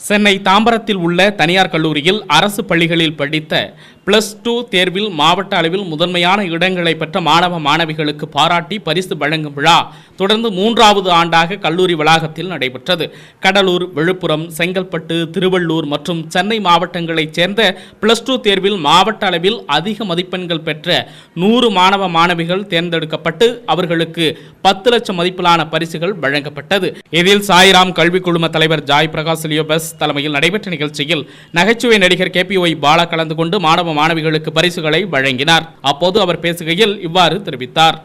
சென்னை தாம்பரத்தில் உள்ள தனியார் கல்லூரியில் அரசு பள்ளிகளில் படித்த பிளஸ் டூ தேர்வில் மாவட்ட அளவில் முதன்மையான இடங்களை பெற்ற மாணவ மாணவிகளுக்கு பாராட்டி பரிசு வழங்கும் விழா தொடர்ந்து மூன்றாவது ஆண்டாக கல்லூரி வளாகத்தில் நடைபெற்றது. கடலூர் விழுப்புரம் செங்கல்பட்டு திருவள்ளூர் மற்றும் சென்னை மாவட்டங்களைச் சேர்ந்த பிளஸ் டூ தேர்வில் மாவட்ட அளவில் அதிக மதிப்பெண்கள் பெற்ற நூறு மாணவ மாணவிகள் தேர்ந்தெடுக்கப்பட்டு அவர்களுக்கு பத்து லட்சம் மதிப்பிலான பரிசுகள் வழங்கப்பட்டது. இதில் சாய்ராம் கல்விக் குழும தலைவர் ஜாய் பிரகாஷ் லியோபஸ் தலைமையில் நடைபெற்ற நிகழ்ச்சியில் நகைச்சுவை நடிகர் கே பி ஒய் பாலா கலந்து கொண்டு மாணவ மாணவிகளுக்கு பரிசுகளை வழங்கினார் அப்போது அவர் பேசுகையில் இவ்வாறு தெரிவித்தார்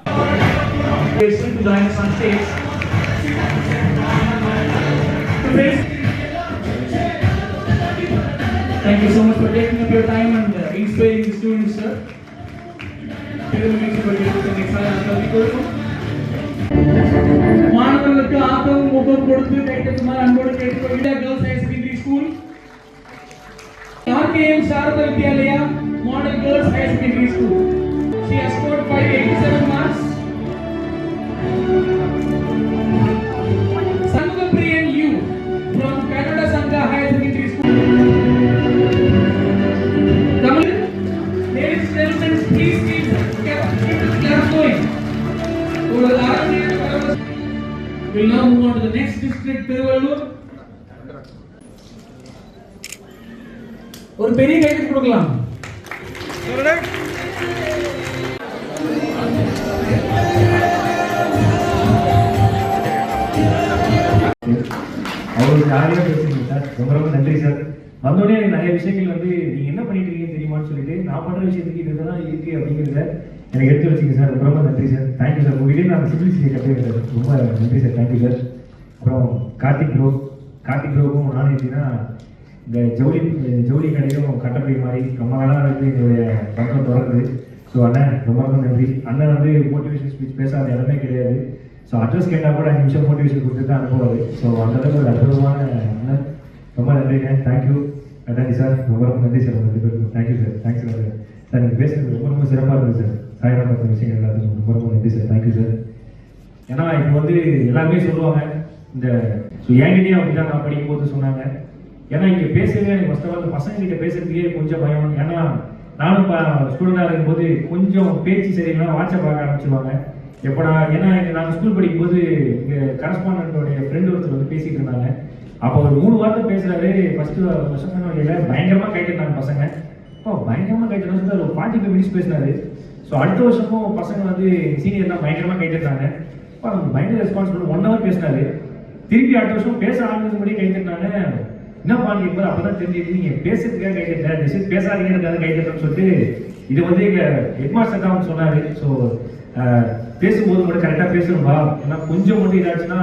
Thank you so much for taking up your time and uh, inspiring the students, sir. மாணவர்களுக்கு ஆக்கவும் ஊக்கம் கொடுத்து கைத்தட்டுமாறு அன்போடு கேட்டுக்கொள்கிறேன் स्कूल यहाँ K M Sharada Vidyalaya model girls higher secondary school she has scored 587 marks We'll now move on to the next district, Tiruvallur. ஒரு பெரிய கைது கொடுக்கலாம். அவர் ஜாலியாக பேசுறீங்க சார். ரொம்ப ரொம்ப நன்றி சார். வந்தோடனே எனக்கு நிறைய விஷயங்கள் வந்து நீங்க என்ன பண்ணிட்டு இருக்கீங்க தெரியுமான்னு சொல்லிட்டு நான் பண்ற விஷயத்துக்கு இதுதான் இருக்கு அப்படிங்கிறத எனக்கு எடுத்து வச்சிங்க சார். ரொம்ப ரொம்ப நன்றி சார். தேங்க்யூ சார் உங்ககிட்ட நான் சிம்பிளிசிட்டி கற்றுக்கிறேன் ரொம்ப நன்றி சார். தேங்க்யூ சார் அப்புறம் கார்த்திக் ப்ரோ கார்த்திக் ப்ரோவும் நானும் எப்படின்னா இந்த ஜவுளி ஜவுளி கடையும் கட்டப்படி மாதிரி ரொம்ப நாளாக வந்து எங்களுடைய பக்கம் தொடருது ஸோ அண்ணன் ரொம்ப ரொம்ப நன்றி. அண்ணன் வந்து மோட்டிவேஷன் ஸ்பீச் பேசாத இடமே கிடையாது. ஸோ அட்ரஸ் கேட்டால் கூட அஞ்சு நிமிஷம் மோட்டிவேஷன் கொடுத்து தான் அனுப்புவார். ஸோ அந்த அளவுக்கு ஒரு அற்புதமான அண்ணன் ரொம்ப நன்றிங்க தேங்க்யூ நன்றி சார் ரொம்ப ரொம்ப நன்றி சார். உங்க ரெண்டு பேருக்கும் thank you sir thanks sir sir நீங்கள் பேசுறது ரொம்ப ரொம்ப சிறப்பாக இருக்குது சார் சாயங்காலம் பத்து விஷயங்கள் எல்லாத்துக்கும் ரொம்ப ரொம்ப நன்றி சார் தேங்க்யூ சார் ஏன்னா இப்போ வந்து எல்லாருமே சொல்லுவாங்க இந்த ஸோ என்கிட்டயும் அப்படிதான் நான் படிக்கும்போது சொன்னாங்க. ஏன்னா இங்கே பேசவே எனக்கு ஃபஸ்ட் ஆஃப் ஆல் பசங்க கிட்ட பேசுறதுக்கே கொஞ்சம் பயம். ஏன்னா நானும் ஸ்டூடெண்டாக இருக்கும்போது கொஞ்சம் பேச்சு சரியில்லைனா வாட்ஸ்அப் பார்க்க ஆரம்பிச்சிருவாங்க. எப்படா ஏன்னா நாங்கள் ஸ்கூல் படிக்கும்போது இங்கே கரஸ்பாண்டோடைய ஃப்ரெண்டு ஒருத்தர் வந்து பேசிகிட்டு இருந்தாங்க. அப்போ ஒரு மூணு வார்த்தை பேசுகிறாரு ஃபஸ்ட்டு பசங்க வழியில் பயங்கரமாக கைட்டுனாங்க பசங்க. அப்போ பயங்கரமாக கைட்டுனா ஒரு ஃபார்ட்டி ஃபைவ் மினிட்ஸ் பேசினாரு. ஸோ அடுத்த வருஷமும் பசங்க வந்து சீனியர்லாம் பயங்கரமாக கைட்டுறாங்க அப்போ அவங்க பயங்கர ரெஸ்பான்சிபிள் ஒன் ஹவர் பேசினாரு. திருப்பி அடுத்த வருஷம் பேச ஆரம்பிச்சபடி கைத்திருந்தாங்க என்ன என்னப்பா கேட்கும்போது அப்பதான் தெரிஞ்சது நீங்க பேசுறதுக்காக கை தட்டல தயவுசெய்து பேசாதீங்கிறதுக்காக கை தட்டணும்னு சொல்லிட்டு இது வந்து எங்க ஹெட்மாஸ்டர் தான் சொன்னாரு. ஸோ பேசும்போது மட்டும் கரெக்டாக பேசணும்பா ஏன்னா கொஞ்சம் மட்டும் இதாச்சுன்னா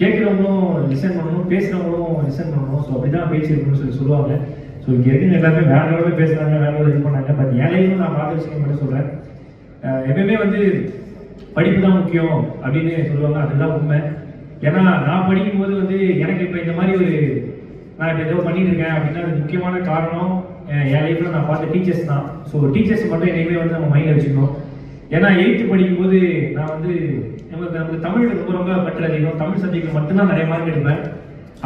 கேட்குறவங்களும் லிசன் பண்ணணும் பேசுறவங்களும் லிசன் பண்ணணும். ஸோ அப்படிதான் பேச்சு இருக்கணும்னு சொல்லி சொல்லுவாங்க. ஸோ இங்கே இருக்கிற எல்லாமே வேற லெவலில் பேசுறாங்க வேற லெவலில் இது பண்ணாங்க. பட் ஏழையும் நான் பார்த்த விஷயம் மட்டும் சொல்றேன். எப்பயுமே வந்து படிப்பு தான் முக்கியம் அப்படின்னு சொல்லுவாங்க. அதுதான் உண்மை. ஏன்னா நான் படிக்கும்போது வந்து எனக்கு இப்போ இந்த மாதிரி ஒரு நான் இப்போ ஏதோ பண்ணிட்டு இருக்கேன் அப்படின்னா அது முக்கியமான காரணம் என் லைஃப்பில் நான் பார்த்த டீச்சர்ஸ் தான். ஸோ டீச்சர்ஸ் மட்டும் என்னைக்குமே வந்து நம்ம மைண்டில் வச்சுக்கணும். ஏன்னா எயித்து படிக்கும்போது நான் வந்து நமக்கு நமக்கு தமிழ் ரொம்ப ரொம்ப பற்று அதிகம். தமிழ் சப்ஜெக்ட் மட்டும்தான் நிறைய மார்க் எடுப்பேன்.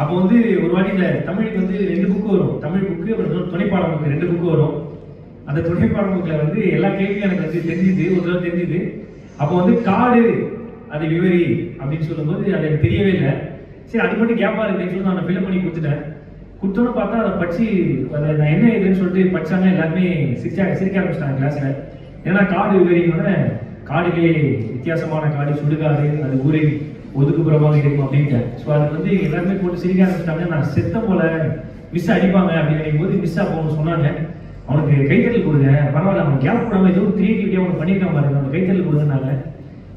அப்போ வந்து ஒரு வாட்டி இந்த தமிழுக்கு வந்து ரெண்டு புக்கு வரும். தமிழ் புக்கு அப்புறம் துணைப்பாடம் புக்கு ரெண்டு புக்கு வரும். அந்த துணைப்பாடம் புக்கில் வந்து எல்லா கேள்வியும் எனக்கு வந்து தெரிஞ்சுது ஒரு தடவை தெரிஞ்சுது. அப்போ வந்து காடு அது விவரி அப்படின்னு சொல்லும்போது அது எனக்கு தெரியவே இல்லை. சரி அது மட்டும் கேப்பாக இருக்குன்னு சொல்லி நான் ஃபில்அப் பண்ணி கொடுத்துட்டேன். கொடுத்தோன்னு பார்த்தா அதை படிச்சு அதை நான் என்ன இதுன்னு சொல்லிட்டு படிச்சாங்க எல்லாருமே சிரிச்சா சிரிக்க ஆரம்பிச்சிட்டாங்க கிளாஸ்ல ஏன்னா காடு விவரிங்கன்னு காடுகளே வித்தியாசமான காடு சுடுகாடு அது ஊரில் ஒதுக்குப்புறமாக இருக்கும் அப்படின்ட்டு. ஸோ அது வந்து எல்லாருமே போட்டு சிரிக்க ஆரம்பிச்சிட்டாங்க. நான் செத்த போல மிஸ் அடிப்பாங்க அப்படின்னு நினைக்கும் போது மிஸ் அப்போ சொன்னாங்க. அவனுக்கு கைத்தறி கொடுங்க பரவாயில்ல அவன் கேப் போடாம ஏதோ கிரியேட்டிவிட்டியாக அவனுக்கு பண்ணியிருக்கான் பாருங்க அவனுக்கு கைத்தறல் கொடுங்கனாங்க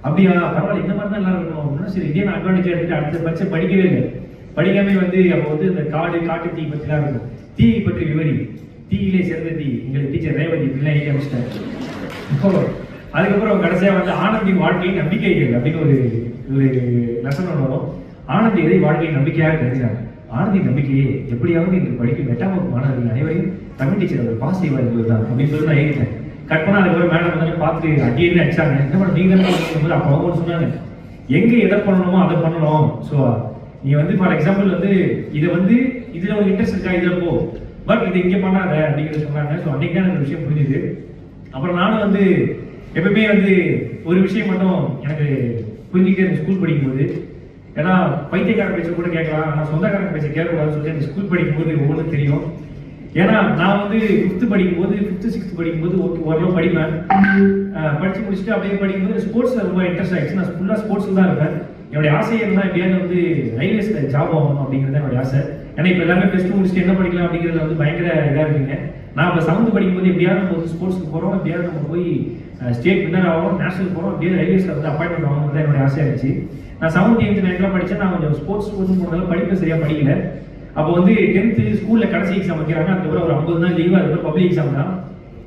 அப்படியா பரவாயில்ல இந்த மாதிரி தான் எல்லாரும் இருக்கணும். அப்படின்னா சரி இதே நான் அட்வான்டேஜ் எடுத்துட்டு அடுத்த பட்சம் படிக்கவே இல்லை. படிக்காம வந்து அப்போ வந்து இந்த காடு காட்டு தீ பற்றிலாம் இருக்கும். தீயை பற்றி விவரி. தீயிலே சிறந்த தீ. எங்களுக்கு டீச்சர் ரேவதி பிள்ளை அமைச்சிட்டாரு இப்போ அதுக்கப்புறம் கடைசியாக வந்து ஆனந்தி வாழ்க்கை நம்பிக்கைகள் அப்படின்னு ஒரு ஒரு லெசன் ஒன்று வரும். ஆனந்தி எதை வாழ்க்கை நம்பிக்கையாக கருதினாங்க ஆனந்தி நம்பிக்கையை எப்படியாவது இன்று படிக்கும் எட்டாம் வகுப்பு மாணவர்கள் அனைவரையும் தமிழ் டீச்சர் அவர் பாஸ் செய்வார் என்பதுதான் அப்படின்னு சொல்லி நான் எழுதிட்டேன். கட் பண்ணா அதுக்கப்புறம் மேடம் வந்து பார்த்து அடியே அடிச்சாங்க. என்ன மேடம் நீங்க தான் அப்போ அவங்க சொன்னாங்க. எங்கே எதை பண்ணணுமோ அதை பண்ணணும். ஸோ நீ வந்து ஃபார் எக்ஸாம்பிள் வந்து இதை வந்து இதுல ஒரு இன்ட்ரெஸ்ட் இருக்கா? இதுல போ. பட் இது இங்கே பண்ணாத அப்படிங்கிறது சொன்னாங்க. ஸோ அன்னைக்கு தான் எனக்கு விஷயம் புரிஞ்சுது. அப்புறம் நானும் வந்து எப்பவுமே வந்து ஒரு விஷயம் மட்டும் எனக்கு புரிஞ்சுக்கிட்டே இருந்தேன் ஸ்கூல் படிக்கும்போது. ஏன்னா பைத்தியக்கார பேச்ச கூட கேட்கலாம். ஆனால் சொந்தக்காரங்க பேச்ச கேட்கக்கூடாதுன்னு சொல்லி எனக்கு ஸ்கூல் படிக்கும்போது ஒவ்வொன்றும் தெரியும். ஏன்னா நான் வந்து ஃபிஃப்த்து படிக்கும்போது ஃபிஃப்த்து சிக்ஸ்த் படிக்கும்போது ஓகே ஓரளவு படிப்பேன். படித்து படிச்சு முடிச்சுட்டு அப்படியே படிக்கும்போது ஸ்போர்ட்ஸில் ரொம்ப இன்ட்ரெஸ்ட் ஆகிடுச்சு நான் ஃபுல்லாக ஸ்போர்ட்ஸில் தான் இருப்பேன். என்னுடைய ஆசை என்ன எப்படியாவது வந்து ரயில்வேஸில் ஜாப் ஆகணும் அப்படிங்கிறது தான் என்னுடைய ஆசை. ஏன்னா இப்போ எல்லாமே ப்ளஸ் டூ முடிச்சுட்டு என்ன படிக்கலாம் அப்படிங்கிறது வந்து பயங்கர இதாக இருக்குங்க. நான் இப்போ செவன்த் படிக்கும்போது எப்படியாவது நம்ம வந்து ஸ்போர்ட்ஸ்க்கு போகிறோம் எப்படியாவது நம்ம போய் ஸ்டேட் வின்னர் ஆகும் நேஷனல் போகிறோம் அப்படியே ரயில்வேஸ்ல வந்து அப்பாயின்மெண்ட் ஆகணும் தான் என்னுடைய ஆசையாக இருந்துச்சு. நான் செவன்த் எயித்து நைன்லாம் படித்தேன் நான் கொஞ்சம் ஸ்போர்ட்ஸ் ஸ்போர்ட்ஸ் போனதால படிப்பு சரியாக படிக்கல. அப்போ வந்து டென்த்து ஸ்கூலில் கடைசி எக்ஸாம் வைக்கிறாங்க. அதுக்கப்புறம் ஒரு ஐம்பது நாள் லீவாக இருக்கிற பப்ளிக் எக்ஸாம் தான்.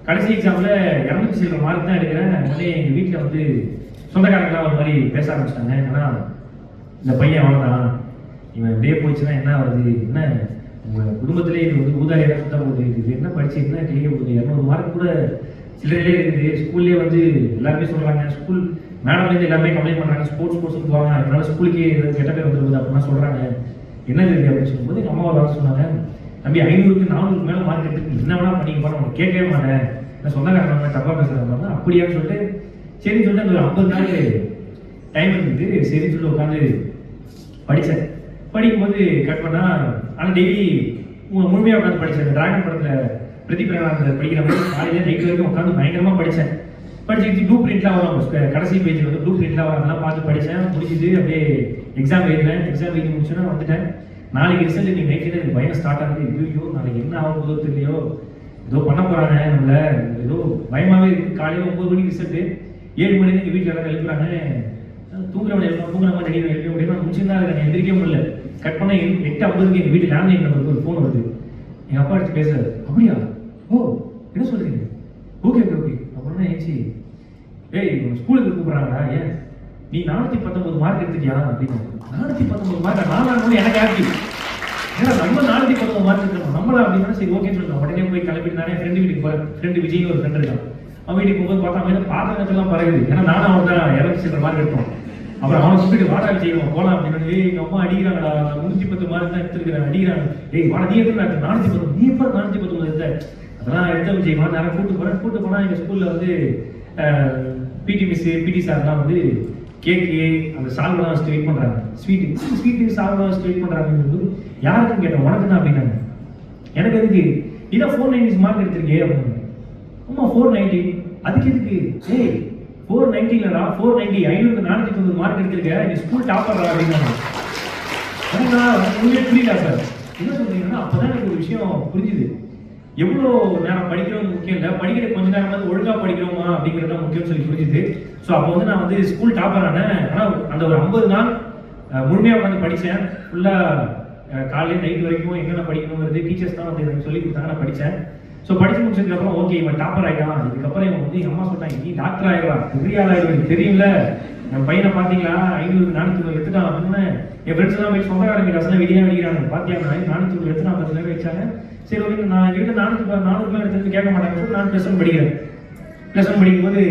கடைசி எக்ஸாமில் இரநூத்தி சில்லற மார்க் தான் எடுக்கிறேன். உடனே எங்கள் வீட்டில் வந்து சொந்தக்காரங்களாம் ஒரு மாதிரி பேச ஆரம்பிச்சிட்டாங்க. ஏன்னா இந்த பையன் வளர்ந்தான் இவன் இப்படியே போச்சுன்னா என்ன வருது என்ன? உங்கள் குடும்பத்திலே இது வந்து ஊதாரியாக சுத்த போகுது இது என்ன படிச்சு என்ன கிளிக்க போகுது? இரநூறு மார்க் கூட சில்லறையிலே இருக்குது. ஸ்கூல்லேயே வந்து எல்லாருமே சொல்கிறாங்க ஸ்கூல் மேடம்லேருந்து எல்லாமே கம்ப்ளைண்ட் பண்ணுறாங்க ஸ்போர்ட்ஸ் ஸ்போர்ட்ஸ் போவாங்க அதனால ஸ்கூலுக்கே எதாவது கெட்ட பேர் வந்துருக்குது அப்படின்னா சொல்கிறாங்க என்னது இது அப்படின்னு சொல்லும்போது எங்கள் அம்மா வர சொன்னாங்க தம்பி ஐநூறுக்கு நானூறுக்கு மேலே மார்க் எடுத்து என்ன வேணா பண்ணிக்க நான் உனக்கு கேட்கவே மாட்டேன். நான் சொந்தக்காரங்க தப்பாக பேசுகிறாங்க அப்படியான்னு சொல்லிட்டு சரின்னு சொல்லிட்டு அந்த ஒரு ஐம்பது நாள் டைம் இருந்தது சரின்னு சொல்லிட்டு உட்காந்து படித்தேன் படிக்கும்போது கட் பண்ணா ஆனால் டெய்லி முழுமையாக உட்காந்து படித்தேன் டிராகன் படத்தில் பிரதீப் படிக்கிற மாதிரி காலையில நைட் வரைக்கும் உட்காந்து பயங்கரமாக படித்தேன் படிச்சு ப்ளூ பிரிண்ட்லாம் வரும். கடைசி பேஜில் வந்து ப்ளூ பிரிண்ட்லாம் வரும் அதெல்லாம் பார்த்து படித்தேன் முடிச்சுட்டு அப்படியே எக்ஸாம் எழுதினேன். எக்ஸாம் எழுதி முடிச்சோன்னா வந்துட்டேன். நாளைக்கு ரிசல்ட் நீங்கள் நைட்ல எனக்கு பயம் ஸ்டார்ட் ஆகுது. ஐயோ நாளைக்கு என்ன ஆகும் போதோ தெரியலையோ. ஏதோ பண்ண போறாங்க நம்மள. ஏதோ பயமாவே இருக்கு. காலையில் ஒன்பது மணிக்கு ரிசல்ட் ஏழு மணிக்கு வீட்டில் எல்லாம் எழுப்புறாங்க. தூங்குறவன் எழுப்பணும் தூங்குற மாதிரி நடிகை எழுப்ப முடியும் நான் முடிச்சிருந்தா எந்திரிக்க முடியல. கட் பண்ண எட்டு எட்டு ஐம்பதுக்கு எங்கள் வீட்டு லேண்ட்லைன் நம்பருக்கு ஒரு ஃபோன் வருது. எங்கள் அப்பா எடுத்து பேசுறாரு. அப்படியா? ஓ என்ன சொல்கிறீங்க ஓகே ஓகே ஓகே அப்புறம் ஏச்சி ஏய் ஸ்கூலுக்கு கூப்பிட்றாங்களா ஏன்? நீ நானூத்தி பத்தொன்பது மார்க் எடுத்துக்கியா அப்படின்னு. நானூத்தி பத்தொன்பது மார்க் நானும் எனக்கு ஹாப்பி ஏன்னா நம்ம நானூத்தி பத்தொன்பது மார்க் எடுத்துக்கணும் நம்மளா அப்படின்னா சரி ஓகே சொல்லுவோம் உடனே போய் கிளம்பிட்டு நானே ஃப்ரெண்டு வீட்டுக்கு போறேன் ஃப்ரெண்டு விஜய் ஒரு ஃப்ரெண்ட் இருக்கான். அவன் வீட்டுக்கு போகும்போது பார்த்தா அவன் பாத்திரத்தெல்லாம் பறகுது ஏன்னா நானும் அவன் தான் இறந்து சென்ற மார்க் எடுத்தோம். அப்புறம் அவன் கூப்பிட்டு வாடா செய்வோம் போலாம் அப்படின்னு ஏய் எங்க அம்மா அடிக்கிறாங்கடா நான் முன்னூத்தி பத்து மார்க் தான் எடுத்துருக்கிறேன் அடிக்கிறாங்க. ஏய் வாடா நீ எத்தனை நானூத்தி பத்து நீ எப்ப நானூத்தி பத்தொன்பது எடுத்த? அதெல்லாம் எடுத்த செய்வான் நான் நேரம் கூட்டு போறேன். கூட்டு போனா எங்க ஸ்கூல்ல வந்து பிடி மிஸ் பிடி சார்லாம் வந்து கேக்கு அந்த சால்வெல்லாம் வச்சு வெயிட் பண்றாங்க. ஸ்வீட்டு ஸ்வீட்டு சால்வெல்லாம் வச்சு வெயிட் பண்றாங்க. யாருக்கும் கேட்டேன் உனக்கு தான் அப்படின்னாங்க. எனக்கு எதுக்கு? இதான் ஃபோர் நைன்டி மார்க் எடுத்திருக்கே அப்படின்னு. ஆமா ஃபோர் நைன்டி அதுக்கு எதுக்கு? ஏய் ஃபோர் நைன்டிலடா ஃபோர் நைன்டி ஐநூறு நானூற்றி தொண்ணூறு மார்க் எடுத்திருக்கேன். நீ ஸ்கூல் டாப்பர்டா அப்படின்னாங்க அதுனா உண்மையே புரியல சார் என்ன சொல்றீங்கன்னா அப்பதான் எனக்கு ஒரு விஷயம் புரிஞ்சுது. எவ்வளோ நேரம் படிக்கிறோம் முக்கியம் இல்லை. படிக்கிற கொஞ்ச நேரம் வந்து ஒழுங்காக படிக்கிறோமா அப்படிங்கிறது தான் முக்கியம் சொல்லி புரிஞ்சுது. ஸோ அப்போ வந்து நான் வந்து ஸ்கூல் டாப்பர் ஆனேன். ஆனால் அந்த ஒரு ஐம்பது நாள் முழுமையாக வந்து உட்காந்து படித்தேன் ஃபுல்லாக காலையில் நைட் வரைக்கும் என்னென்ன படிக்கணுங்கிறது டீச்சர்ஸ் தான் வந்து எனக்கு சொல்லி கொடுத்தாங்க. நான் படித்தேன் ஸோ படிச்சு முடிச்சதுக்கப்புறம் ஓகே இவன் டாப்பர் ஆகிடலாம் இதுக்கப்புறம் இவன் வந்து எங்கள் அம்மா சொல்லிட்டாங்க நீ டாக்டர் ஆகிடலாம் பெரிய ஆள் தெரியல தெரியும்ல. என் பையனை பார்த்தீங்களா? ஐநூறு நானூற்றி எடுத்துட்டான். அப்படின்னு என் ஃப்ரெண்ட்ஸ் எல்லாம் போய் சொந்தக்காரங்க ரசனை வெளியே அடிக்கிறாங்க. பார்த்தியா நான் நானூற்றி எடுத்து பத்து பேர் வச்சாங்க சரி ஓகே நான் எங்கிட்ட நானூற்றி நானூறு பேர் எடுத்து கேட்க மாட்டாங்க நான் ப்ளஸ் ஒன் படிக்கிறேன். ப்ளஸ் ஒன் படிக்கும்போது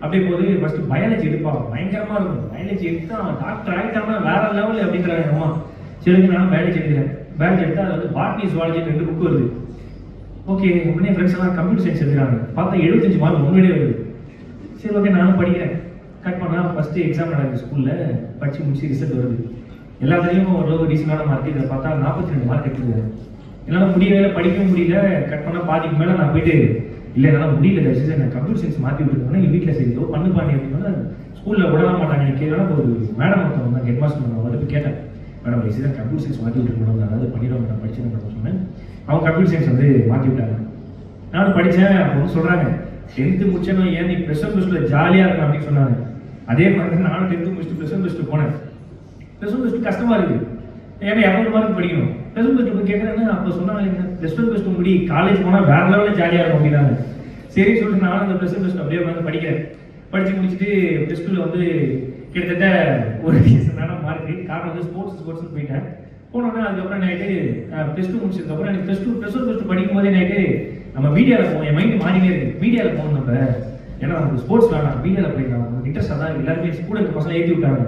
அப்படியே போது ஃபஸ்ட்டு பயாலஜி எடுப்பான். பயங்கரமாக இருக்கும். பயாலஜி எடுத்தா டாக்டர் ஆகிட்டாங்கன்னா வேற லெவல் அப்படின்றாங்க அம்மா. சரி நான் பயாலஜி எடுக்கிறேன். பயாலஜி எடுத்தால் அது வந்து பாட்னி சுவாலஜி ரெண்டு புக் வருது. ஓகே உடனே ஃப்ரெண்ட்ஸ் எல்லாம் கம்ப்யூட்டர் சயின்ஸ் எடுக்கிறாங்க பார்த்தா எழுபத்தஞ்சு மார்க் முன்னாடியே வருது. சரி ஓகே நானும் படிக்கிறேன். கட் பண்ணால் ஃபஸ்ட்டு எக்ஸாம் நடக்குது ஸ்கூலில் படித்து முடிச்சு ரிசல்ட் வருது. எல்லாத்துலேயும் ஓரளவு டீசெண்டான மார்க் இதில் பார்த்தா நாற்பத்தி ரெண்டு மார்க் எடுத்துருக்கேன் என்னால் முடியவே படிக்கவும் முடியல. கட் பண்ணால் பாதிக்கு மேலே நான் போயிட்டு இல்லை என்னால் முடியல தயவுசெய்து நான் கம்ப்யூட்டர் சயின்ஸ் மாற்றி விட்டுருக்கேன் எங்கள் வீட்டில் சரி ஏதோ பண்ணு பாண்டி அப்படின்னா ஸ்கூலில் விடலாம் மாட்டாங்க. கேட்கலாம் ஒரு மேடம் ஒருத்தவங்க தான் ஹெட் மாஸ்டர் நான் வந்து கேட்டேன் மேடம் தயவுசெய்து கம்ப்யூட்டர் சயின்ஸ் மாற்றி விட்டு மேடம் அதாவது பண்ணிடுவாங்க மேடம் படிச்சு மேடம் சொன்னேன். அவங்க கம்ப்யூட்டர் சயின்ஸ் வந்து மாற்றி விட்டாங்க. நானும் படித்தேன் அப்போ வந்து சொல்கிறாங்க டென்த்து முடிச்சேன்னா ஏன் நீ ப்ளஸ் ஒன் ப்ளஸ் ஜாலியாக இருக்கும் அப்படின்னு சொன்னாங்க. அதே மாதிரி தான் நானும் டென்த்து முடிச்சுட்டு ப்ளஸ் ஒன் ப்ளஸ் போனேன். ப்ளஸ் ஒன் ப்ளஸ் கஷ்டமாக இருக்குது ஏன்னா இரநூறு மார்க் படிக்கணும். ப்ளஸ் ஒன் ப்ளஸ் டூ கேட்குறேன்னு அப்போ சொன்னாங்க ப்ளஸ் ஒன் ப்ளஸ் டூ முடி காலேஜ் போனால் வேற லெவலில் ஜாலியாக இருக்கும் அப்படின்னாங்க. சரி சொல்லிட்டு நானும் அந்த ப்ளஸ் ஒன் ப்ளஸ் அப்படியே வந்து படிக்கிறேன். படித்து முடிச்சுட்டு ப்ளஸ் டூவில் வந்து கிட்டத்தட்ட ஒரு ரீசனான மார்க் காரணம் வந்து ஸ்போர்ட்ஸ் ஸ்போர்ட்ஸ்னு போயிட்டேன் போனோடனே அதுக்கப்புறம் நைட்டு ப்ளஸ் டூ முடிச்சதுக்கப்புறம் எனக்கு plus two plus one plus two படிக்கும் போதே நைட்டு நம்ம மீடியாவில் போவோம். என் மைண்ட் மாறினே இருக்கு. மீடியாவில் போகணும் நம்ம. ஏன்னா நமக்கு ஸ்போர்ட்ஸ் வேணாம். மீடியாவில் போயிடலாம். நமக்கு இன்ட்ரெஸ்ட் தான் எல்லாருமே ஸ்கூலுக்கு பசங்க ஏற்றி விட்டாங்க.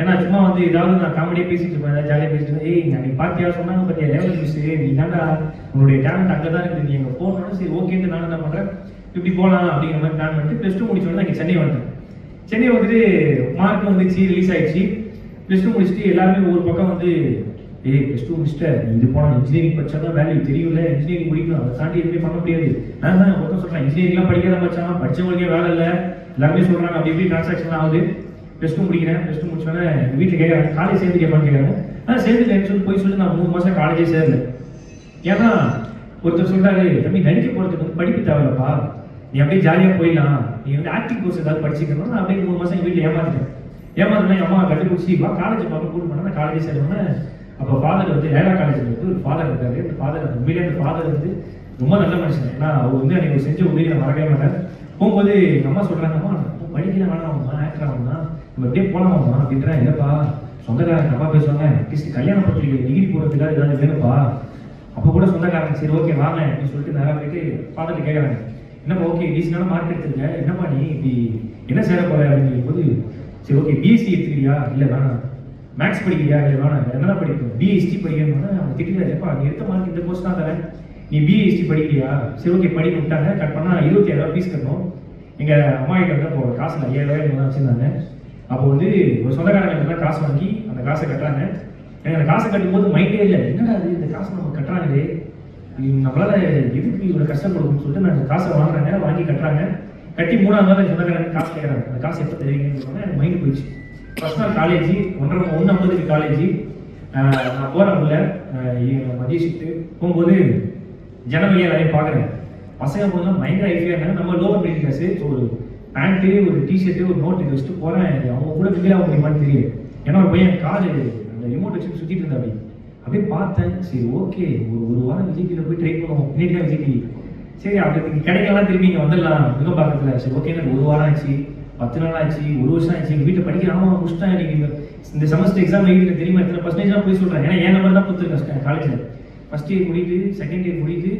ஏன்னா சும்மா வந்து ஏதாவது நான் காமெடியாக பேசிட்டு இருப்பேன். ஜாலியாக பேசிட்டு ஏய் அன்னைக்கு பார்த்தியா சொன்னாங்க பார்த்தியா லெவல் மிஸ் நீ தாண்டா உன்னுடைய டேலண்ட் அங்கே தான் இருக்குது. நீ எங்கள் போகணும் சரி ஓகே நான் என்ன பண்ணுறேன் இப்படி போகலாம் அப்படிங்கிற மாதிரி பிளான் பண்ணிட்டு ப்ளஸ் டூ முடிச்சோடனே இங்கே சென்னை வந்தேன் சென்னை வந்துட்டு மார்க் வந்துச்சு ரிலீஸ் ஆயிடுச்சு. ப்ளஸ் டூ முடிச்சுட்டு எல்லாருமே ஒரு பக்கம் வந்து ஏய் ப்ளஸ் டூ முடிச்சிட்ட இது போனால் இன்ஜினியரிங் படித்தா தான் வேல்யூ தெரியும்ல இன்ஜினியரிங் முடிக்கணும் அதை தாண்டி எதுவுமே பண்ண முடியாது. நான் தான் ஒருத்தர் சொல்கிறேன் இன்ஜினியரிங்லாம் படிக்காத மச்சான் படித்தவங்களுக்கே வேலை இல்லை எல்லாருமே சொல்கிறாங்க அப்படி எப்படி டிரான்சாக்ஷன் ஆகுது. ப்ளஸ் டூ முடிக்கிறேன் ப்ளஸ் டூ முடிச்சோன்னே எங்கள் வீட்டில் கேட்குறாங்க காலேஜ் சேர்ந்து கேட்பான்னு கேட்குறாங்க ஆனால் சேர்ந்து சொல்லி போய் சொல்லி நான் மூணு மாதம் காலேஜே சேரல. ஏன்னா ஒருத்தர் சொல்கிறாரு தம்பி நடிக்க போகிறதுக்கு வந்து படிப்பு தேவையில்லப்பா. நீ அப்படியே ஜாலியாக போயிடலாம். நீ வந்து ஆக்டிங் கோர்ஸ் ஏதாவது படிச்சுக்கணும். நான் அப்படியே மூணு மாதம் எங்கள் வீட்டில் ஏமாத்திட்டேன். ஏமாத்தினா அம்மா கண்டுபிடிச்சி வா காலேஜ் பார்க்க கூட பண்ண காலேஜ் சேருவேன் அப்போ ஃபாதர் வந்து லேலா காலேஜ் வந்து ஒரு ஃபாதர் இருக்காரு. அந்த ஃபாதர் உண்மையிலே அந்த ஃபாதர் வந்து ரொம்ப நல்ல மனுஷன். ஏன்னா அவர் வந்து எனக்கு செஞ்ச உதவி நான் மறக்கவே மாட்டேன் போகும்போது எங்கள் அம்மா சொல்கிறாங்கம்மா அம்மா வேணாம் வேணாம்மா ஆக்டர் ஆகும்னா நம்ம எப்படியே போலாமாம்மா அப்படின்றேன் இல்லைப்பா சொந்தக்காரங்க தப்பா பேசுவாங்க. அட்லீஸ்ட் கல்யாண பத்திரிகை டிகிரி போடுறதுக்காக ஏதாவது வேணும்ப்பா. அப்போ கூட சொந்தக்காரங்க சரி ஓகே வாங்க அப்படின்னு சொல்லிட்டு நேரா போயிட்டு ஃபாதர்கிட்ட கேட்குறாங்க என்னப்பா ஓகே டீசனால மார்க் எடுத்துருக்க. என்னப்பா நீ இப்படி என்ன சேர போகிற அப்படின்னு போது சரி ஓகே பிஎஸ்சி எடுத்துக்கிறியா? இல்லை வேணாம். மேக்ஸ் படிக்கிறியா? இல்லை வேணாம். வேற என்ன படிக்கணும். பிஎஸ்டி படிக்கணும்னா அவங்க திட்டிக்கிறாப்பா நீ எடுத்த மார்க் இந்த கோர்ஸ் தான் தரேன் நீ பிஎஸ்டி படிக்கிறியா? சரி ஓகே படிக்க விட்டாங்க. கட் பண்ணால் இருபத்தி ஏழாயிரம் ஃபீஸ் கட்டணும். எங்கள் அம்மா கிட்ட வந்து அப்போ காசு ஐயாயிரம் வச்சுருந்தாங்க. அப்போ வந்து ஒரு சொந்தக்காரங்க காசு வாங்கி அந்த காசை கட்டுறாங்க. எனக்கு அந்த காசை கட்டும் போது மைண்டே இல்லை. என்னடா இது? இந்த காசை நம்ம கட்டுறாங்களே. நம்மளால எதுக்கு இவ்வளோ கஷ்டப்படும்னு சொல்லிட்டு நான் காசை வாங்குறாங்க வாங்கி கட்டுறாங்க. கட்டி மூணாவது நாள் சொந்தக்காரன் காசு கேட்குறாங்க அந்த காசு எப்போ தெரியுங்கன்னு சொன்னா எனக்கு மைண்டு போயிடுச்சு. ஃபஸ்ட் நாள் காலேஜ் ஒன்றரை ஒன்று ஐம்பதுக்கு காலேஜ் நான் போகிறேன் மதிய ஷிஃப்ட்டு போகும்போது ஜனவரியாக நிறைய பார்க்குறேன். பசங்க போதெல்லாம் பயங்கர ஐஃபியாக இருந்தாங்க நம்ம லோவர் மிடில் கிளாஸ் ஸோ ஒரு பேண்ட்டு ஒரு டிஷர்ட்டு ஒரு நோட்டு வச்சுட்டு போகிறேன் அவங்க கூட மிகில் ஆக முடியுமான்னு தெரியல. ஏன்னா ஒரு பையன் கார் அந்த ரிமோட் வச்சு சுற்றிட்டு இருந்தா அப்படி அப்படியே பார்த்தேன். சரி ஓகே ஒரு ஒரு வாரம் விஜய் டிவியில் போய் ட்ரை பண்ணுவோம். பின்னாடி தான் விஜய் டிவி சரி அப்படி கிடைக்கலாம். திரும்பி இங்கே வந்துடலாம். மிக பக்கத்தில் சரி ஓகே எனக்கு ஒரு வாரம் ஆச்சு பத்து நாள் ஆச்சு ஒரு வருஷம் ஆச்சு எங்கள் வீட்டில் படிக்கிற ஆமாம் முடிச்சிட்டேன் எனக்கு இந்த செமஸ்டர் எக்ஸாம் எழுதிட்டு தெரியுமா? இத்தனை பர்சன்டேஜ் போய் சொல்கிறேன் ஏன்னா என் நம்பர் தான் கொடுத்துருக்கேன் காலேஜில் ஃபஸ்ட் இயர் முடியுது செகண்ட் இயர் முடியுது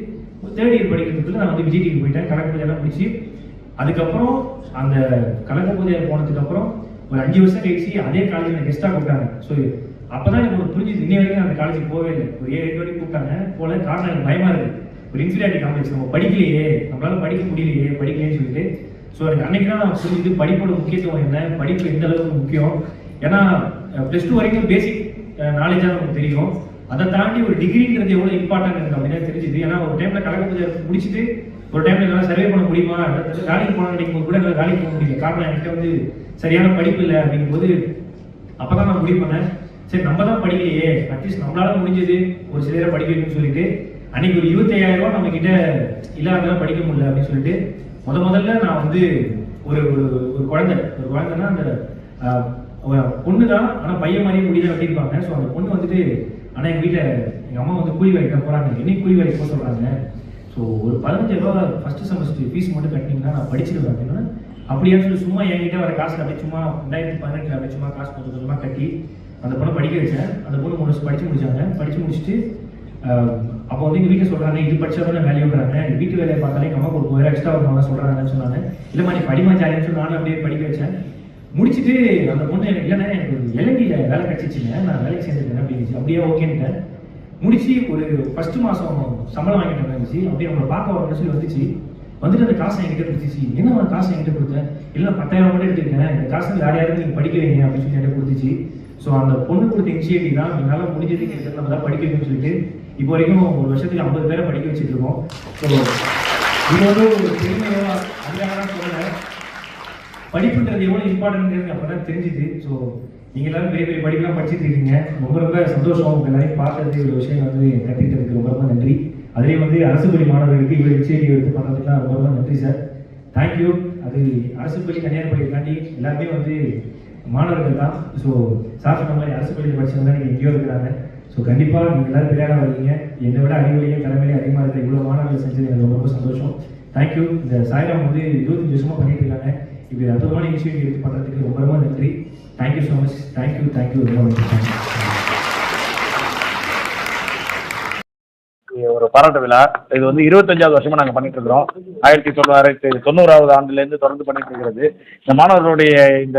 தேர்ட் இயர் படிக்கிறதுக்குள்ள நான் வந்து விஜய் டிவி போயிட்டேன். கணக்கு எல்லாம் முடிச்சு அதுக்கப்புறம் அந்த கலக்க பூஜையில் போனதுக்கப்புறம் ஒரு அஞ்சு வருஷம் கழிச்சு அதே காலேஜில் கெஸ்ட்டாக கூப்பிட்டாங்க. ஸோ அப்போ தான் எனக்கு ஒரு புரிஞ்சுது இன்னை வரைக்கும் அந்த காலேஜுக்கு போகவே இல்லை. ஒரு ஏழு எட்டு வரைக்கும் கூப்பிட்டாங்க. போல காரணம் எனக்கு பயமாக இருக்குது ஒரு இன்ஃபீரியாரிட்டி காம்ப்ளெக்ஸ் நம்ம படிக்கலையே. நம்மளால படிக்க முடியலையே. படிக்கலையேன்னு சொல்லிட்டு. ஸோ எனக்கு அன்னைக்கு தான் நான் புரிஞ்சுது படிப்போட முக்கியத்துவம் என்ன? படிப்பு எந்த அளவுக்கு முக்கியம்? ஏன்னா ப்ளஸ் டூ வரைக்கும் பேசிக் நாலேஜாக நமக்கு தெரியும். அதை தாண்டி ஒரு டிகிரிங்கிறது எவ்வளோ இம்பார்ட்டன்ட் எனக்கு அப்படின்னு தெரிஞ்சுது. ஏன்னா ஒரு டைமில் கலக்க பூஜை முடிச்சுட்டு ஒரு டைமில் என்னால் சர்வே பண்ண முடியுமா? வேலைக்கு போனால் நினைக்கும் கூட என்னால் வேலைக்கு போக முடியல. காரணம் என்கிட்ட வந்து சரியான படிப்பு இல்லை அப்படிங்கும்போது அப்பதான் நான் முடிவு பண்ணேன். சரி நம்ம தான் படிக்கலையே. அட்லீஸ்ட் நம்மளால முடிஞ்சது ஒரு சிலரை படிக்க சொல்லிட்டு அன்னைக்கு ஒரு இருபத்தையாயிரம் ரூபா நம்ம கிட்ட இல்லாததான் படிக்க முடியல அப்படின்னு சொல்லிட்டு முத முதல்ல நான் வந்து ஒரு ஒரு ஒரு குழந்தை ஒரு குழந்தைன்னா அந்த ஒரு பொண்ணு தான் ஆனால் பையன் மாதிரியே முடியல வெட்டியிருப்பாங்க ஸோ அந்த பொண்ணு வந்துட்டு ஆனால் எங்கள் வீட்டில் எங்கள் அம்மா வந்து கூலி வேலைக்கு போகிறாங்க என்னைக்கு கூலி வேலைக்கு போக சொல்கிறாங்க ஸோ ஒரு பதினஞ்சாயிரம் ரூபா ஃபஸ்ட்டு செமஸ்டர் ஃபீஸ் மட்டும் கட்டினீங்கன்னா நான் படிச்சிருவேன் அப்படின்னா. அப்படியே சொல்லி சும்மா என்கிட்ட வர காசு அப்படியே சும்மா ரெண்டாயிரத்தி பதினெட்டில் அப்படியே சும்மா காசு கொஞ்சம் கொஞ்சமாக கட்டி அந்த பொண்ணை படிக்க வச்சேன். அந்த பொண்ணு மூணு வருஷம் படித்து முடிச்சாங்க. படித்து முடிச்சுட்டு அப்போ வந்து எங்கள் வீட்டில் சொல்கிறாங்க இது படித்தவங்க தானே வேல்யூங்கிறாங்க எங்கள் வீட்டு வேலையை பார்த்தாலே எங்கள் அம்மா ஒரு போயிரம் எக்ஸ்ட்ரா வருவாங்க சொல்கிறாங்கன்னு சொன்னாங்க. இல்லைம்மா நீ படிமா ஜாலின்னு சொல்லி நானும் அப்படியே படிக்க வச்சேன். முடிச்சுட்டு அந்த பொண்ணு எனக்கு இல்லைன்னா எனக்கு ஒரு எல்என்டியில் வேலை கிடச்சிச்சிங்க நான் வேலைக்கு சேர்ந்துருக்கேன் அப்படின்னு அப்படியே ஓகேன்ட்டேன் முடிச்சு ஒரு ஃபர்ஸ்ட் மாதம் சம்பளம் வாங்கிட்டு இருந்துச்சு அப்படியே அவங்களை பார்க்க வரணும்னு சொல்லி வந்துச்சு. வந்துட்டு அந்த காசை என்கிட்ட கொடுத்துச்சு என்ன ஒரு காசை என்கிட்ட கொடுத்தேன் இல்லை பத்தாயிரம் மட்டும் எடுத்துக்கிட்டேன். இந்த காசு யார் யாரும் நீங்கள் படிக்க வைங்க அப்படின்னு சொல்லி என்கிட்ட கொடுத்துச்சு. ஸோ அந்த பொண்ணு கொடுத்த இனிஷியேட்டிவ் தான் என்னால் முடிஞ்சது கிட்டத்தட்ட நம்ம தான் படிக்க வைக்கணும்னு சொல்லிட்டு இப்போ வரைக்கும் ஒரு வருஷத்துக்கு ஐம்பது பேரை படிக்க வச்சுட்டு இருக்கோம். ஸோ இது வந்து ஒரு பெருமையோ அதிகாரம் சொல்லலை. படிப்புன்றது எவ்வளோ இம்பார்ட்டன்ட் அப்பதான் தெரிஞ்சுது. ஸோ நீங்கள் எல்லாரும் பெரிய பெரிய படிப்பெல்லாம் படிச்சுட்டு இருக்கீங்க. ரொம்ப ரொம்ப சந்தோஷம். உங்கள் எல்லாரையும் பார்க்கறது ஒரு விஷயம் வந்து கற்றுக்கிட்டதுக்கு ரொம்ப ரொம்ப நன்றி. அதுலேயும் வந்து அரசு பள்ளி மாணவர்களுக்கு இவ்வளோ இனிஷியேட்டிவ் எடுத்து பண்ணுறதுக்குலாம் ரொம்ப ரொம்ப நன்றி சார் தேங்க்யூ அது அரசு பள்ளி தனியார் பள்ளி தாண்டி எல்லாருமே வந்து மாணவர்கள் தான் ஸோ சார் சொன்ன மாதிரி அரசு பள்ளியில் படிச்சவங்க தான் நீங்கள் எங்கேயோ இருக்கிறாங்க. ஸோ கண்டிப்பாக நீங்கள் எல்லாரும் பெரியாரா வருவீங்க என்னை விட அறிவுலையும் திறமையிலையும் அதிகமாக இருக்கிற இவ்வளோ மாணவர்கள் செஞ்சது எனக்கு ரொம்ப சந்தோஷம். தேங்க்யூ இந்த சாய்ராம் வந்து இருபத்தஞ்சு வருஷமாக பண்ணிட்டு இருக்காங்க. இப்படி அற்புதமான இனிஷியேட்டிவ் எடுத்து பண்ணுறதுக்கு ரொம்ப ரொம்ப நன்றி. Thank you so much thank you thank you ரொம்ப நன்றி ஒரு பாராட்டு விழா. இது வந்து இருபத்தஞ்சாவது வருஷமா நாங்க பண்ணிட்டு இருக்கிறோம். ஆயிரத்தி தொள்ளாயிரத்தி தொண்ணூறாவது ஆண்டுல இருந்து தொடர்ந்து பண்ணிட்டு இருக்கிறது. இந்த மாணவர்களுடைய இந்த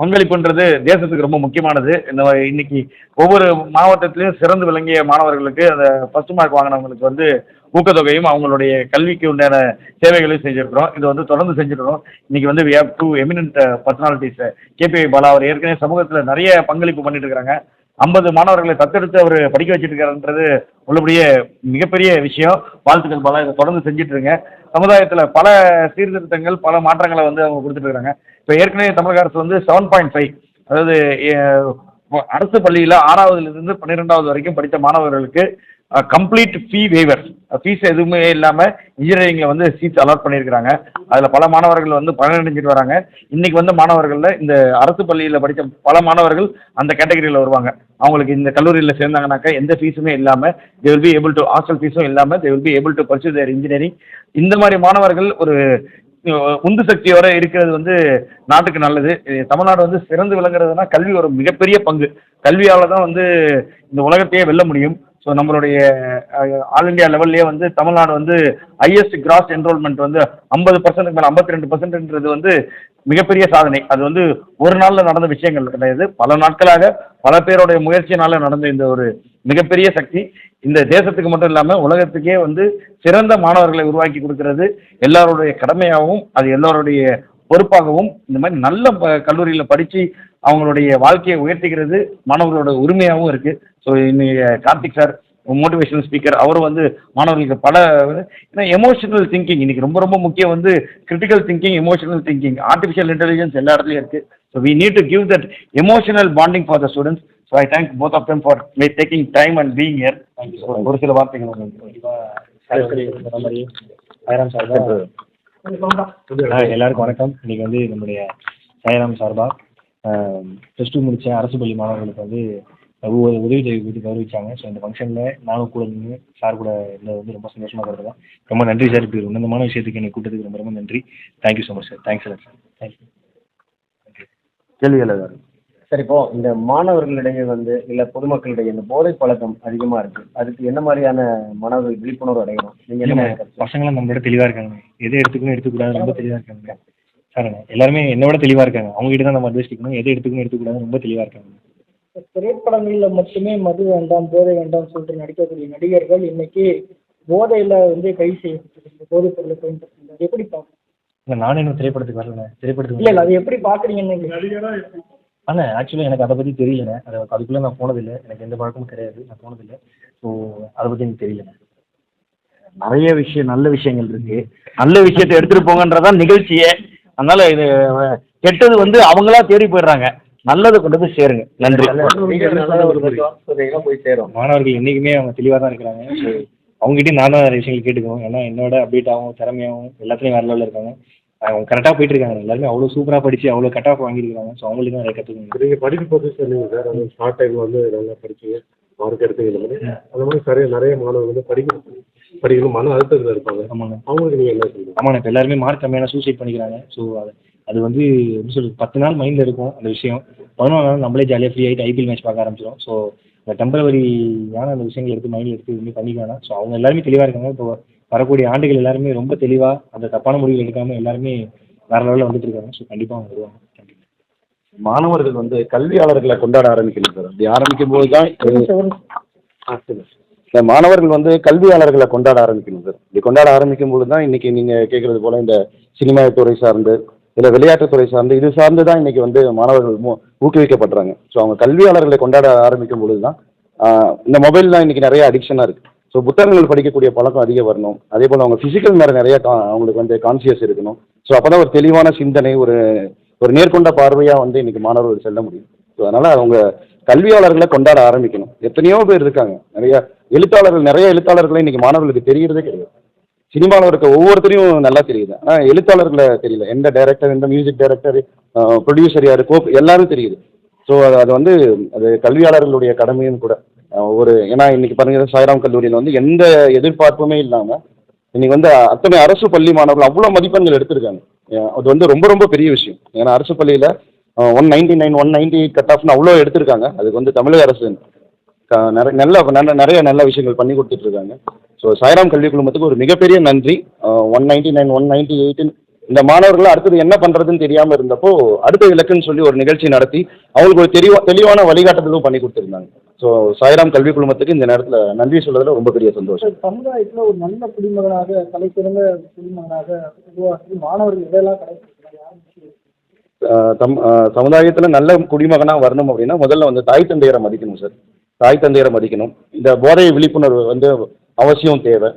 பங்களிப்புன்றது தேசத்துக்கு ரொம்ப முக்கியமானது. இந்த இன்னைக்கு ஒவ்வொரு மாவட்டத்திலையும் சிறந்து விளங்கிய மாணவர்களுக்கு அந்த ஃபர்ஸ்ட் மார்க் வாங்கினவங்களுக்கு வந்து ஊக்கத்தொகையும் அவங்களுடைய கல்விக்கு உண்டான சேவைகளையும் செஞ்சிருக்கிறோம். இது வந்து தொடர்ந்து செஞ்சிருக்கிறோம். இன்னைக்கு வந்து we have two eminent personalities KPY Bala அவர் ஏற்கனவே சமூகத்தில் நிறைய பங்களிப்பு பண்ணிட்டு இருக்கிறாங்க. ஐம்பது மாணவர்களை தத்தெடுத்து அவர் படிக்க வச்சிட்டு இருக்காருன்றது உள்ளபடியே மிகப்பெரிய விஷயம். வாழ்த்துக்கள் பல. இதை தொடர்ந்து செஞ்சுட்டு இருங்க சமுதாயத்தில் பல சீர்திருத்தங்கள் பல மாற்றங்களை வந்து அவங்க கொடுத்துட்டு இருக்காங்க இப்போ ஏற்கனவே தமிழக அரசு வந்து செவன் பாயிண்ட் ஃபைவ் அதாவது அரசு பள்ளியில் ஆறாவதுலேருந்து பன்னிரெண்டாவது வரைக்கும் படித்த மாணவர்களுக்கு கம்ப்ளீட் ஃபீ வேவர் ஃபீஸ் எதுவுமே இல்லாமல் இன்ஜினியரிங்கில் வந்து சீட்ஸ் அலாட் பண்ணியிருக்கிறாங்க. அதில் பல மாணவர்கள் வந்து பலனடைஞ்சிட்டு வராங்க. இன்னைக்கு வந்து மாணவர்களில் இந்த அரசு பள்ளியில் படித்த பல மாணவர்கள் அந்த கேட்டகரியில் வருவாங்க. அவங்களுக்கு இந்த கல்லூரியில் சேர்ந்தாங்கனாக்கா எந்த ஃபீஸுமே இல்லாமல் they will be able to hostel ஃபீஸும் இல்லாமல் they will be able to pursue their engineering இந்த மாதிரி மாணவர்கள் ஒரு உந்து சக்தியோட இருக்கிறது வந்து நாட்டுக்கு நல்லது. இது தமிழ்நாடு வந்து சிறந்து விளங்குறதுனா கல்வி ஒரு மிகப்பெரிய பங்கு. கல்வியால் தான் வந்து இந்த உலகத்தையே வெல்ல முடியும். ஸோ நம்மளுடைய ஆல் இந்தியா லெவல்லையே வந்து தமிழ்நாடு வந்து ஹையஸ்ட் கிராஸ் என்ரோல்மெண்ட் வந்து ஐம்பது பர்சன்ட் மேலே ஐம்பத்தி ரெண்டு பர்சன்ட்ன்றது வந்து மிகப்பெரிய சாதனை. அது வந்து ஒரு நாளில் நடந்த விஷயங்கள். கிடையாது பல நாட்களாக பல பேருடைய முயற்சியினால நடந்த இந்த ஒரு மிகப்பெரிய சக்தி. இந்த தேசத்துக்கு மட்டும் இல்லாமல் உலகத்துக்கே வந்து சிறந்த மாணவர்களை உருவாக்கி கொடுக்கிறது. எல்லாருடைய கடமையாகவும் அது எல்லாருடைய பொறுப்பாகவும் இந்த மாதிரி நல்ல ப- கல்லூரியில் படித்து அவங்களுடைய வாழ்க்கையை உயர்த்திக்கிறது மாணவர்களோட உரிமையாகவும் இருக்குது ஸோ இன்னைக்கு கார்த்திக் சார் மோட்டிவேஷனல் ஸ்பீக்கர் அவரும் வந்து மாணவர்களுக்கு பல ஏன்னா எமோஷனல் திங்கிங் இன்னைக்கு ரொம்ப ரொம்ப முக்கியம். வந்து critical thinking emotional thinking artificial intelligence எல்லா இடத்துலையும் இருக்குது so we need to give that emotional bonding for the students so I thank both of them for taking time and being here ஒரு சில வார்த்தைகள் எல்லாருக்கும் வணக்கம். இன்னைக்கு வந்து நம்முடைய சாய்ராம் சார்பா ப்ளஸ் டூ முடிச்ச அரசு பள்ளி மாணவர்களுக்கு வந்து உதவி தொகை கொடுத்து கௌரவிச்சாங்க. ஸோ இந்த ஃபங்க்ஷனில் நானும் கூட நின்று சார் கூட இருந்தது வந்து ரொம்ப சந்தோஷமாக கருதுதான் ரொம்ப நன்றி சார் இப்படி உன்னதமான விஷயத்துக்கு என்னை கூட்டத்துக்கு ரொம்ப ரொம்ப நன்றி. Thank you so much sir thanks sir thank you கேள்விகள் ஏதாவது சார் இப்போ இந்த மாணவர்களிடையே வந்து இல்ல பொதுமக்களிடையே இந்த போதை பழக்கம் அதிகமா இருக்கு. அதுக்கு என்ன மாதிரியான மாணவர்கள் விழிப்புணர்வு அடையணும்? நீங்க என்ன இல்லைங்க நினைக்கிறீங்க? பசங்களாம் நம்மளோட தெளிவாக இருக்காங்க. எதை எடுத்துக்கணும் எடுத்துக்கூடாது ரொம்ப தெளிவாக இருக்காங்க. சாருங்க எல்லாருமே என்னோட தெளிவாக இருக்காங்க. அவங்க கிட்ட தான் நம்ம அட்வைஸ் கேட்கணும். எதை எடுத்துக்கணும் எடுத்துக்கூடாது ரொம்ப தெளிவாக இருக்காங்க. திரைப்படங்கள்ல மட்டுமே மது வேண்டாம் போதை வேண்டாம் சொல்லிட்டு நடிக்கக்கூடிய நடிகர்கள் இன்னைக்கு போதையில வந்து கைது செய்யப்பட்டிருக்கு போதைப் பொருளை பயன்படுத்துறது அது எப்படி பார்க்க இல்லை நானும் இன்னும் திரைப்படத்துக்கு வரலண்ணே. திரைப்படத்துக்கு இல்ல இல்ல அது எப்படி பாக்குறீங்கன்னு ஆனால் ஆக்சுவலாக எனக்கு அதை பற்றி தெரியலண்ணே. அதை அதுக்குள்ளே நான் போனதில்லை. எனக்கு எந்த பழக்கமும் கிடையாது. நான் போனதில்லை. ஸோ அதை பற்றி எனக்கு தெரியலண்ணே. நிறைய விஷயம் நல்ல விஷயங்கள் இருக்கு. நல்ல விஷயத்தை எடுத்துட்டு போங்கன்றதான் நிகழ்ச்சியே. அதனால இது கெட்டது வந்து அவங்களா தேடி போயிடுறாங்க. நல்லதை கொண்டு போய் சேருங்க. நன்றி. நீங்க நல்ல ஒரு சொன்னீங்கன்னா போய் சேரும். மாணவர்கள் என்றைக்குமே அவங்க தெளிவாக தான் இருக்கிறாங்க. ஸோ அவங்ககிட்டயும் நான் தான் நிறைய விஷயங்கள் கேட்டுக்கணும் ஏன்னா என்னோட அப்டேட் ஆகும் திறமையாகவும் எல்லாத்துலேயும் வேற லெவலில் இருக்காங்க. அவங்க கரெக்டாக போயிட்டு இருக்காங்க எல்லாருமே அவ்வளோ சூப்பராக படித்து அவ்வளோ கட் ஆஃப் வாங்கியிருக்காங்க. ஸோ அவங்களுக்கு தான் நிறைய கற்றுக்கணும் நீங்கள் படிப்பு பற்றி சொன்னீங்க சார் அந்த ஷார்ட் டைம் வந்து நல்லா படிச்சீங்க. மார்க் எடுத்தீங்க. அந்த மாதிரி நிறைய நிறைய மாணவர்கள் வந்து படிக்கணும் படிக்கணும் மன அழுத்தத்தில் இருப்பாங்க. ஆமாங்க. அவங்களுக்கு நீங்கள் என்ன சொல்லுங்கள் ஆமாண்ணே இப்போ எல்லாருமே மார்க் கம்மியான சூசைட் பண்ணிக்கிறாங்க. ஸோ அது அது வந்து எப்படி சொல்றது பத்து நாள் மைண்டில் இருக்கும் அந்த விஷயம். பதினொன்று நாள் நம்மளே ஜாலியாக ஃப்ரீ ஆகிட்டு ஐபிஎல் மேட்ச் பார்க்க ஆரம்பிச்சிடும் ஸோ இந்த டெம்பரவரியான அந்த விஷயங்கள் எடுத்து மைண்டில் எடுத்து எதுவுமே பண்ணிக்க வேணாம் ஸோ அவங்க எல்லாருமே தெளிவாக இருக்காங்க. இப்போ வரக்கூடிய ஆண்டுகள் எல்லாருமே ரொம்ப தெளிவாக அந்த தப்பான முடிவுகள் எடுக்காமல் எல்லாருமே வேற லெவலில் வந்துட்டு இருக்காங்க. ஸோ கண்டிப்பாக அவங்க வருவாங்க. மாணவர்கள் வந்து கல்வியாளர்களை கொண்டாட ஆரம்பிக்கணும் சார். அப்படி ஆரம்பிக்கும் போது தான் இந்த மாணவர்கள் வந்து கல்வியாளர்களை கொண்டாட ஆரம்பிக்கணும் சார். இப்படி கொண்டாட ஆரம்பிக்கும் பொழுது தான் இன்னைக்கு நீங்கள் கேட்குறது போல இந்த சினிமா துறை சார்ந்து இல்லை விளையாட்டுத்துறை சார்ந்து இது சார்ந்து தான் இன்னைக்கு வந்து மாணவர்கள் மூ- ஊக்குவிக்கப்படுறாங்க. ஸோ அவங்க கல்வியாளர்களை கொண்டாட ஆரம்பிக்கும் பொழுது தான் இந்த மொபைல் தான் இன்னைக்கு நிறைய அடிக்ஷனாக இருக்குது ஸோ புத்தகங்கள் படிக்கக்கூடிய பழக்கம் அதிகம் வரணும். அதே போல் அவங்க ஃபிசிக்கல் மேலே நிறைய கா- அவங்களுக்கு வந்து கான்சியஸ் இருக்கணும். ஸோ அப்போ ஒரு தெளிவான சிந்தனை ஒரு ஒரு நேர்கொண்ட பார்வையாக வந்து இன்னைக்கு மாணவர்கள் செல்ல முடியும். ஸோ அதனால் அவங்க கல்வியாளர்களை கொண்டாட ஆரம்பிக்கணும். எத்தனையோ பேர் இருக்காங்க. நிறையா எழுத்தாளர்கள் நிறைய எழுத்தாளர்களை இன்னைக்கு மாணவர்களுக்கு தெரியறதே கிடையாது. சினிமாவில் இருக்க ஒவ்வொருத்தரையும் நல்லா தெரியுது. ஆனால் எழுத்தாளர்களை தெரியல. எந்த டைரக்டர் எந்த மியூசிக் டைரக்டர் ப்ரொடியூசர் யார் கோப் எல்லாரும் தெரியுது. ஸோ அது அது வந்து அது கல்வியாளர்களுடைய கடமையும் கூட. ஒரு ஏன்னா இன்னைக்கு பாருங்க சாய்ராம் கல்லூரியில் வந்து எந்த எதிர்பார்ப்புமே இல்லாமல் இன்னைக்கு வந்து அத்தனை அரசு பள்ளி மாணவர்கள் அவ்வளோ மதிப்பெண்கள் எடுத்திருக்காங்க. அது வந்து ரொம்ப ரொம்ப பெரிய விஷயம். ஏன்னா அரசு பள்ளியில் one ninety nine one ninety eight cut ஆஃப்னு அவ்வளோ எடுத்திருக்காங்க. அதுக்கு வந்து தமிழக அரசு நிறைய நல்ல நல்ல நிறைய நல்ல விஷயங்கள் பண்ணி கொடுத்துட்டு இருக்காங்க ஸோ சாய்ராம் கல்வி குழுமத்துக்கு ஒரு மிகப்பெரிய நன்றி. One ninety nine one ninety eight இந்த மாணவர்கள் அடுத்தது என்ன பண்றதுன்னு தெரியாம இருந்தப்போ அடுத்த இலக்குன்னு சொல்லி ஒரு நிகழ்ச்சி நடத்தி அவங்களுக்கு ஒரு தெளிவா தெளிவான வழிகாட்டுதலும் பண்ணி கொடுத்துருந்தாங்க. ஸோ சாய்ராம் கல்வி குழுமத்துக்கு இந்த நேரத்தில் நன்றி சொல்றதுல ரொம்ப பெரிய சந்தோஷம். சமுதாயத்துல ஒரு நல்ல குடிமகனாக தலை சிறந்த குடிமகனாக உருவாக்கி மாணவர்கள் இதெல்லாம் தம் சமுதாயத்தில் நல்ல குடிமகனாக வரணும் அப்படின்னா முதல்ல வந்து தாய் தந்தையரை மதிக்கணும் சார். தாய் தந்தையரை மதிக்கணும். இந்த போதை விழிப்புணர்வு வந்து அவசியம் தேவை.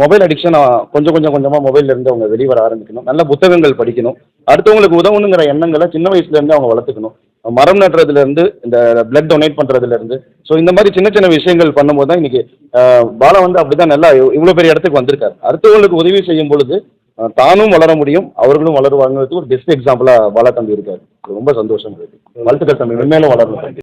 மொபைல் அடிக்ஷன் கொஞ்சம் கொஞ்சம் கொஞ்சமாக மொபைல்ல இருந்து அவங்க வெளிவர ஆரம்பிக்கணும். நல்ல புத்தகங்கள் படிக்கணும். அடுத்தவங்களுக்கு உதவணுங்கிற எண்ணங்களை சின்ன வயசுல இருந்து அவங்க வளர்த்துக்கணும். மரம் நடுறதுலேருந்து இந்த பிளட் டொனேட் பண்றதுல இருந்து. ஸோ இந்த மாதிரி சின்ன சின்ன விஷயங்கள் பண்ணும்போது தான் இன்னைக்கு பாலா வந்து அப்படிதான் நல்லா இவ்வளோ பெரிய இடத்துக்கு வந்திருக்காரு. அடுத்தவங்களுக்கு உதவி செய்யும் பொழுது தானும் வளர முடியும் அவர்களும் வளருவாங்கிறது ஒரு பெஸ்ட் எக்ஸாம்பிளா பாலா தம்பி இருக்காரு. ரொம்ப சந்தோஷம். இருக்கு வாழ்த்துக்கள் தம்பி. மென்மேலும் வளரணும் தம்பி.